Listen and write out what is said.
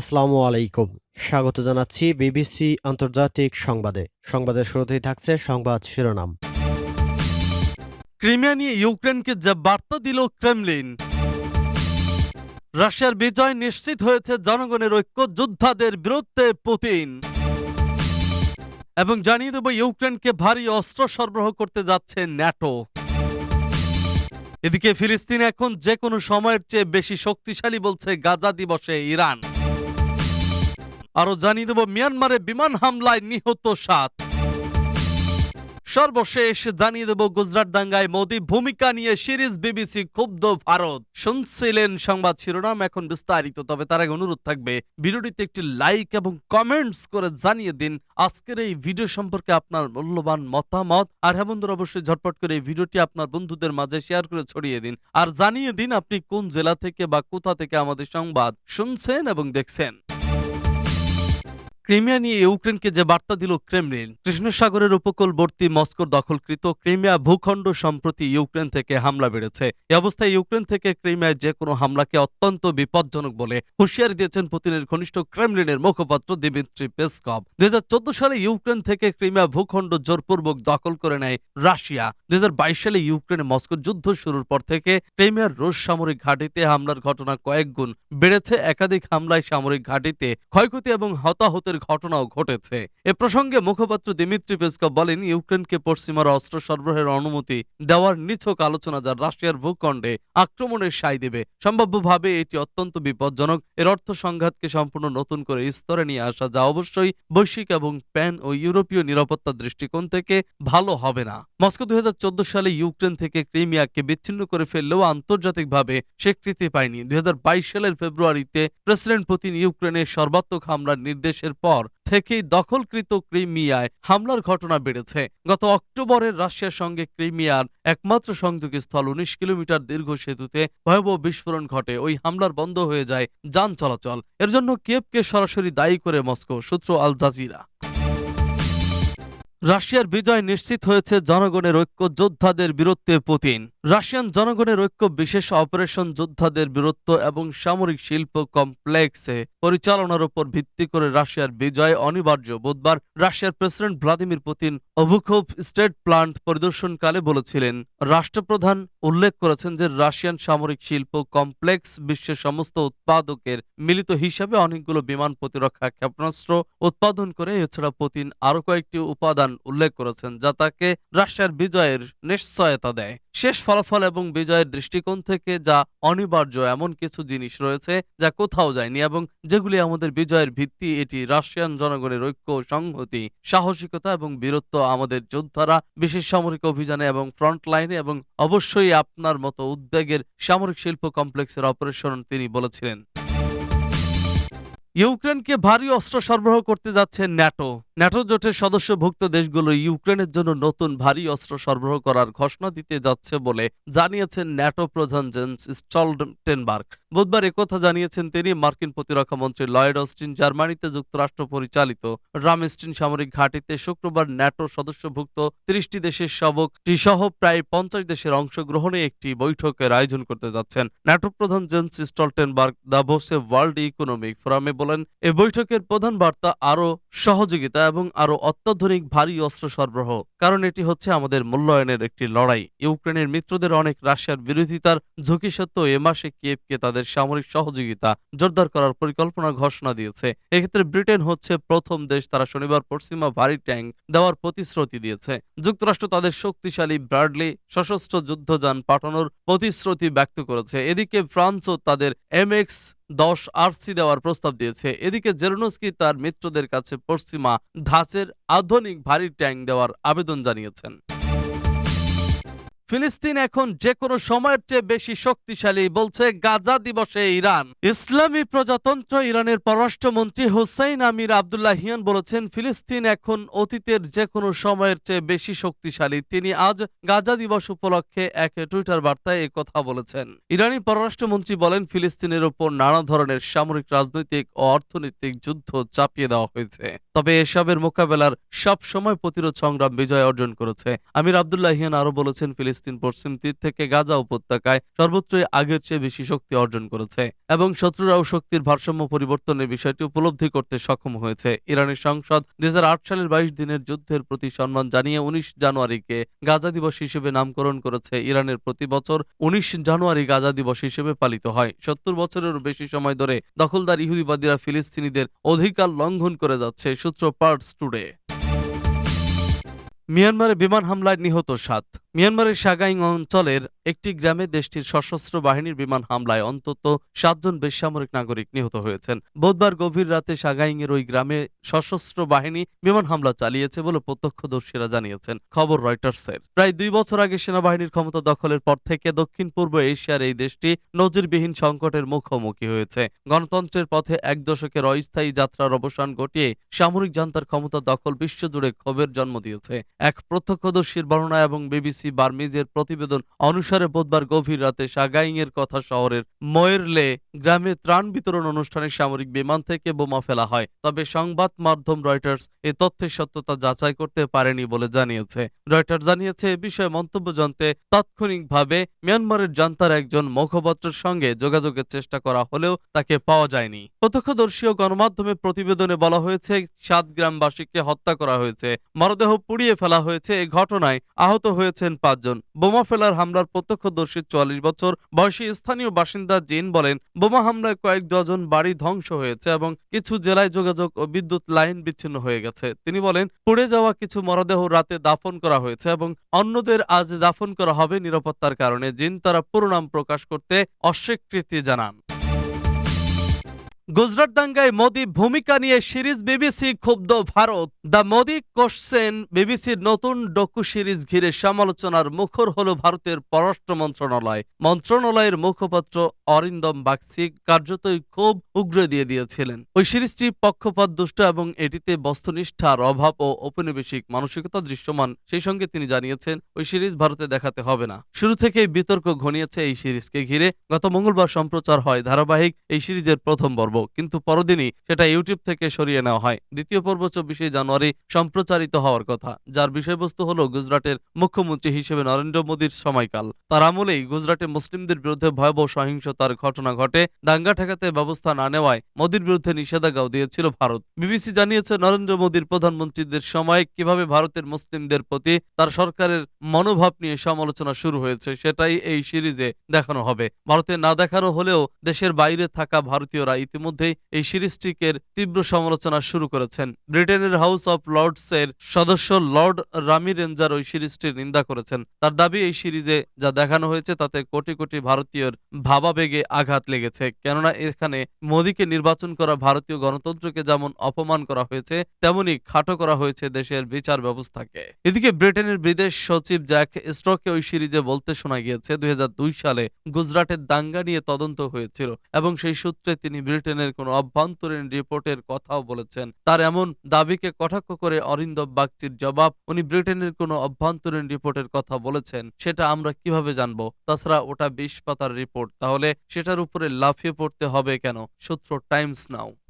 আসসালামু আলাইকুম। স্বাগত জানাচ্ছি বিবিসি আন্তর্জাতিক সংবাদে। সংবাদের শুরুতেই থাকছে সংবাদ শিরোনাম। ক্রিমিয়া নিয়ে ইউক্রেনকে যে বার্তা দিল ক্রেমলিন, রাশিয়ার বিজয় নিশ্চিত হয়েছে জনগণের ঐক্য যোদ্ধাদের বিরুদ্ধে পুতিন। এবং জানিয়ে দেব ইউক্রেনকে ভারী অস্ত্র সরবরাহ করতে যাচ্ছে ন্যাটো। এদিকে ফিলিস্তিন এখন যে কোনো সময়ের চেয়ে বেশি শক্তিশালী বলছে গাজা দিবসে ইরান। আরও জানিয়ে দেব, মিয়ানমারে বিমান হামলায় নিহত সাত। সর্বশেষ জানিয়ে দেব, গুজরাট দাঙ্গায় মোদি ভূমিকা নিয়ে সিরিজ বিবিসি ক্ষুব্ধ ভারত। শুনছিলেন সংবাদ শিরোনাম, এখন বিস্তারিত, তবে তার আগে অনুরোধ থাকবে, ভিডিওটিতে একটি লাইক এবং কমেন্টস করে জানিয়ে দিন, আজকের এই ভিডিও সম্পর্কে আপনার মূল্যবান মতামত, আর হ্যাঁ বন্ধুরা, অবশ্যই ঝটপট করে এই ভিডিওটি আপনার বন্ধুদের মাঝে শেয়ার করে ছড়িয়ে দিন, আর জানিয়ে দিন আপনি কোন জেলা থেকে বা কোথা থেকে আমাদের সংবাদ শুনছেন এবং দেখছেন। ক্রিমিয়া নিয়ে ইউক্রেনকে যে বার্তা দিল ক্রেমলিন, কৃষ্ণসাগরের উপকূলবর্তী মস্কোর দখলকৃত ক্রিমিয়া ভূখণ্ড সম্প্রতি ইউক্রেন থেকে হামলা বেড়েছে। এ অবস্থায় ইউক্রেন থেকে ক্রিমিয়ায় যে কোনো হামলাকে অত্যন্ত বিপজ্জনক বলে হুঁশিয়ারি দিয়েছেন পুতিনের ঘনিষ্ঠ ক্রেমলিনের মুখপাত্র দিমিত্রি পেসকভ। দুই সালে ইউক্রেন থেকে ক্রিমিয়া ভূখণ্ড জোরপূর্বক দখল করে নেয় রাশিয়া। দুই হাজার বাইশ সালে ইউক্রেনে মস্কো যুদ্ধ শুরুর পর থেকে ক্রিমিয়ার রুশ সামরিক ঘাঁটিতে হামলার ঘটনা কয়েক গুণ বেড়েছে। একাধিক হামলায় সামরিক ঘাঁটিতে ক্ষয়ক্ষতি এবং হতাহতের ঘটনাও ঘটেছে। এ প্রসঙ্গে মুখপাত্র দিমিত্রি পেসকভ বলেন, ইউক্রেনকে পশ্চিমার অস্ত্র সরবরাহের অনুমতি দেওয়ার নিছক আলোচনা যা রাশিয়ার ভূখণ্ডে আক্রমণের সাই দেবে। সম্ভাব্যভাবে এটি অত্যন্ত বিপজ্জনক। এর অর্থ সংঘাতকে সম্পূর্ণ নতুন করে স্তরে নিয়ে আসা যা অবশ্যই বৈশ্বিক এবং প্যান ও ইউরোপীয় নিরাপত্তা দৃষ্টিকোণ থেকে ভালো হবে না। মস্কো দুই হাজার চোদ্দ সালে ইউক্রেন থেকে ক্রিমিয়াকে বিচ্ছিন্ন করে ফেললেও আন্তর্জাতিকভাবে স্বীকৃতি পায়নি। দুই হাজার বাইশ সালের ফেব্রুয়ারিতে প্রেসিডেন্ট পুতিন ইউক্রেনের সর্বাত্মক হামলার নির্দেশের পর থেকেই দখলকৃত ক্রিমিয়ায় হামলার ঘটনা বেড়েছে। গত অক্টোবরের রাশিয়ার সঙ্গে ক্রিমিয়ার একমাত্র সংযোগী স্থল উনিশ কিলোমিটার দীর্ঘ সেতুতে ভয়াবহ বিস্ফোরণ ঘটে। ওই হামলার বন্ধ হয়ে যায় যান চলাচল। এর জন্য কিয়েভকে সরাসরি দায়ী করে মস্কো, সূত্র আল জাজিরা। রাশিয়ার বিজয় নিশ্চিত হয়েছে জনগণের ঐক্য যোদ্ধাদের বিরুদ্ধে পুতিন। রাশিয়ান জনগণের ঐক্য বিশেষ অপারেশন যোদ্ধাদের বীরত্ব এবং সামরিক শিল্প কমপ্লেক্সে পরিচালনার উপর ভিত্তি করে রাশিয়ার বিজয় অনিবার্য বুধবার রাশিয়ার president Vladimir Putin Obukhov state plant পরিদর্শনকালে বলেছিলেন, রাষ্ট্রপ্রধান উল্লেখ করেছেন যে রাশিয়ান সামরিক শিল্প কমপ্লেক্স বিশ্বের সমস্ত উৎপাদকের মিলিত হিসাবে অনেকগুলো বিমান প্রতিরক্ষা ক্ষেপণাস্ত্র উৎপাদন করে। এছাড়া পুতিন আরও কয়েকটি উপাদান উল্লেখ করেছেন যা তাকে রাশিয়ার বিজয়ের নিশ্চয়তা দেয়। শেষ ফলাফল এবং বিজয়ের দৃষ্টিকোণ থেকে যা অনিবার্য এমন কিছু জিনিস রয়েছে যা কোথাও যায়নি এবং যেগুলি আমাদের বিজয়ের ভিত্তি, এটি রাশিয়ান জনগণের ঐক্য, সংহতি, সাহসিকতা এবং বীরত্ব আমাদের যোদ্ধারা বিশেষ সামরিক অভিযানে এবং ফ্রন্টলাইনে এবং অবশ্যই আপনার মতো উদ্বেগের সামরিক শিল্প কমপ্লেক্সের অপারেশন তিনি বলেছিলেন। ইউক্রেনকে ভারী অস্ত্র সরবরাহ করতে যাচ্ছে ন্যাটো। ন্যাটো জোটের সদস্যভুক্ত দেশগুলো ইউক্রেনের জন্য নতুন ভারী অস্ত্র সরবরাহ করার ঘোষণা দিতে যাচ্ছে বলে জানিয়েছেন ন্যাটো প্রধান জেন্স স্টলটেনবার্গ। বুধবার একথা জানিয়েছেন তিনি মার্কিন প্রতিরক্ষা মন্ত্রী লয়েড অস্টিন, জার্মানিতে যুক্তরাষ্ট্র পরিচালিত। রামস্টিন সামরিক ঘাঁটিতে শুক্রবার ন্যাটো সদস্যভুক্ত তিরিশটি দেশের সবকটি সহ প্রায় পঞ্চাশ দেশের অংশগ্রহণে একটি বৈঠকের আয়োজন করতে যাচ্ছেন। ন্যাটো প্রধান জেন্স স্টলটেনবার্গ, দাভোসে ওয়ার্ল্ড ইকোনমিক ফোরামে বলেন, এ বৈঠকের প্রধান বার্তা আরও সহযোগিতা এবং আরও অত্যাধুনিক ভারী অস্ত্র সরবরাহ, কারণ এটি হচ্ছে আমাদের মূল্যায়নের একটি লড়াই। ইউক্রেনের মিত্রদের অনেক রাশিয়ার বিরোধিতার ঝুঁকি সত্ত্বেও এ মাসে কিয়েভকে তাদের সামরিক সহযোগিতা জোরদার করার পরিকল্পনা ঘোষণা দিয়েছে। এক্ষেত্রে ব্রিটেন হচ্ছে প্রথম দেশ তারা শনিবার পশ্চিমা ভারী ট্যাঙ্ক দেওয়ার প্রতিশ্রুতি দিয়েছে। যুক্তরাষ্ট্র তাদের শক্তিশালী ব্রাডলি সশস্ত্র যুদ্ধযান পাঠানোর প্রতিশ্রুতি ব্যক্ত করেছে। এদিকে ফ্রান্সও তাদের এমএক্স দশ আরসি দেওয়ার প্রস্তাব দিয়েছে। এদিকে জেরোনস্কি তার মিত্রদের কাছে পশ্চিমা ধাঁচের আধুনিক ভারী ট্যাঙ্ক দেওয়ার আবেদন জানিয়েছেন। ফিলিস্তিন এখন যে কোনো সময়ের চেয়ে বেশি শক্তিশালী বলছে গাজা দিবসে ইরান। ইসলামী প্রজাতন্ত্র ইরানের পররাষ্ট্রমন্ত্রী হোসাইন আমির আবদুল্লাহিয়ান বলেছেন, ফিলিস্তিন এখন অতীতের যে কোনো সময়ের চেয়ে বেশি শক্তিশালী। তিনি আজ গাজা দিবস উপলক্ষে এক টুইটার বার্তায় কথা বলেছেন। ইরানি পররাষ্ট্রমন্ত্রী বলেন, ফিলিস্তিনের ওপর নানা ধরনের সামরিক, রাজনৈতিক ও অর্থনৈতিক যুদ্ধ চাপিয়ে দেওয়া হয়েছে। তবে এসবের মোকাবেলার সব সময় প্রতিরোধ সংগ্রাম বিজয় অর্জন করেছে। আমির আবদুল্লাহিয়ান আরও বলেছেন, ফিলিস্তিন ফিলিস্তিন পশ্চিম তীর থেকে গাজা উপত্যকায় সর্বোচ্চই আগের চেয়ে বেশি শক্তি অর্জন করেছে এবং শত্রুরাও শক্তির ভারসাম্য পরিবর্তনের বিষয়টি উপলব্ধি করতে সক্ষম হয়েছে। ইরানের সংসদ দুই হাজার আট সালের বাইশ দিনের যুদ্ধের প্রতি সম্মান জানিয়ে উনিশ জানুয়ারিকে গাজা দিবস হিসেবে নামকরণ করেছে। ইরানের প্রতি বছর উনিশ জানুয়ারি গাজা দিবস হিসেবে পালিত হয়। সত্তর বছরেরও বেশি সময় ধরে দখলদার ইহুদিবাদীরা ফিলিস্তিনিদের অধিকার লঙ্ঘন করে যাচ্ছে, সূত্র পার্টস টুডে। মিয়ানমারে বিমান হামলায় নিহত সাত। মিয়ানমারের সাগাইং অঞ্চলের একটি গ্রামে দেশটির সশস্ত্র বাহিনীর বিমান হামলায় অন্তত সাতজন বেসামরিক নাগরিক নিহত হয়েছেন। বুধবার গভীর রাতে সাগাইং এর ওই গ্রামে সশস্ত্র বাহিনী বিমান হামলা চালিয়েছে বলে প্রত্যক্ষদর্শীরা জানিয়েছেন, খবর রয়টার্সের। প্রায় দুই বছর আগে সেনাবাহিনীর ক্ষমতা দখলের পর থেকে দক্ষিণ পূর্ব এশিয়ার এই দেশটি নজিরবিহীন সংকটের মুখোমুখি হয়েছে। গণতন্ত্রের পথে এক দশকের অস্থায়ী যাত্রার অবসান ঘটিয়ে সামরিক জান্তার ক্ষমতা দখল বিশ্বজুড়ে ক্ষোভের জন্ম দিয়েছে। এক প্রত্যক্ষদর্শীর বর্ণনা এবং বিবিসি বার্মিজের প্রতিবেদন অনুসারে বুধবার গভীর রাতে সাগাইংয়ের কথা শহরের ময়েরলে গ্রামে ত্রাণ বিতরণ অনুষ্ঠানে সামরিক বিমান থেকে বোমা ফেলা হয়, তবে সংবাদ মাধ্যম রয়টার্স এ তথ্যের সত্যতা যাচাই করতে পারেনি বলে জানিয়েছে। রয়টার্স জানিয়েছে, এ বিষয়ে মন্তব্য জানতে তাৎক্ষণিকভাবে মিয়ানমারের জান্তার একজন মুখপাত্রের সঙ্গে যোগাযোগের চেষ্টা করা হলেও তাকে পাওয়া যায়নি। প্রত্যক্ষদর্শী ও গণমাধ্যমে প্রতিবেদনে বলা হয়েছে, সাত গ্রামবাসীকে হত্যা করা হয়েছে। মরদেহ পুড়িয়ে ফেলা হয়েছে এই ঘটনায় আহত হয়েছেন পাঁচজন। বোমা ফেলার হামলার প্রত্যক্ষদর্শী চুয়াল্লিশ বছর বয়সী স্থানীয় বাসিন্দা জিন বলেন বোমা হামলায় কয়েক ডজন বাড়ি ধ্বংস হয়েছে এবং কিছু জেলায় যোগাযোগ ও বিদ্যুৎ লাইন বিচ্ছিন্ন হয়ে গেছে। তিনি বলেন, পুড়ে যাওয়া কিছু মরদেহ রাতে দাফন করা হয়েছে এবং অন্যদের আজ দাফন করা হবে নিরাপত্তার কারণে। জিন তারা পুরোনাম প্রকাশ করতে অস্বীকৃতি জানান। গুজরাট দাঙ্গায় মোদী ভূমিকা নিয়ে সিরিজ বিবিসি ক্ষুব্ধ ভারত। দ্য মোদী কোশ্চেন বিবিসির নতুন ডকু সিরিজ ঘিরে সমালোচনার মুখর হল ভারতের পররাষ্ট্র মন্ত্রণালয়। মন্ত্রণালয়ের মুখপাত্র অরিন্দম বাগচি কার্যতই খুব উগ্র দিয়ে দিয়েছিলেন। ওই সিরিজটি পক্ষপাত, দুষ্ট এবং এটিতে বস্তুনিষ্ঠার অভাব ও ঔপনিবেশিক মানসিকতা দৃশ্যমান, সেই সঙ্গে তিনি জানিয়েছেন, ওই সিরিজ ভারতে দেখাতে হবে না। শুরু থেকেই বিতর্ক ঘনিয়েছে এই সিরিজকে ঘিরে। গত মঙ্গলবার সম্প্রচার হয় ধারাবাহিক, এই সিরিজের প্রথম পর্ব। কিন্তু পরদিনই সেটা ইউটিউব থেকে সরিয়ে নেওয়া হয়। দ্বিতীয় পর্ব চব্বিশে জানুয়ারি সম্প্রচারিত হওয়ার কথা, যার বিষয়বস্তু হল গুজরাটের মুখ্যমন্ত্রী হিসেবে নরেন্দ্র মোদীর সময়কাল। তার আমলেই গুজরাটে মুসলিমদের বিরুদ্ধে ভয়াবহ সহিংসতার ঘটনা ঘটে। দাঙ্গা ঠেকাতে ব্যবস্থা না নেওয়ায় মোদীর বিরুদ্ধে নিষেধাজ্ঞাও দিয়েছিল ভারত। বিবিসি জানিয়েছে, নরেন্দ্র মোদীর প্রধানমন্ত্রীদের সময় কীভাবে ভারতের মুসলিমদের প্রতি তার সরকারের মনোভাব নিয়ে সমালোচনা শুরু হয়েছে, সেটাই এই সিরিজে দেখানো হবে। ভারতে না দেখানো হলেও দেশের বাইরে থাকা ভারতীয়রা ইতিমধ্যেই এই সিরিজটিকের তীব্র সমালোচনা শুরু করেছেন। ব্রিটেনের হাউস অফ লর্ডস এর সদস্য লর্ড রামি রেঞ্জার ওই সিরিজটির নিন্দা করেছেন। তার দাবি, এই সিরিজে যা দেখানো হয়েছে তাতে কোটি কোটি ভারতীয়র ভাবাবেগে আঘাত লেগেছে। কেননা এখানে মোদীকে নির্বাচন করা ভারতীয় গণতন্ত্রকে যেমন অপমান করা হয়েছে, তেমনি খাটো করা হয়েছে দেশের বিচার ব্যবস্থাকে। এদিকে ব্রিটেনের বিদেশ সচিব জ্যাক স্ট্রকে ওই সিরিজে বলতে শোনা গিয়েছে, দুই হাজার দুই সালে গুজরাটের দাঙ্গা নিয়ে তদন্ত হয়েছিল এবং সেই সূত্রে তিনি ব্রিটেনের কোনো অভ্যন্তরীণ রিপোর্টের কথাও বলেছেন। তার এমন দাবিকে কটাক্ষ করে অরিন্দব বাগচির জবাব, উনি ব্রিটেনের কোনো অভ্যন্তরীণ রিপোর্টের কথা বলেছেন, সেটা আমরা কীভাবে জানব? তাছাড়া ওটা বিশ পাতার রিপোর্ট, তাহলে সেটার উপরে লাফিয়ে পড়তে হবে কেন? সূত্র টাইমস নাও।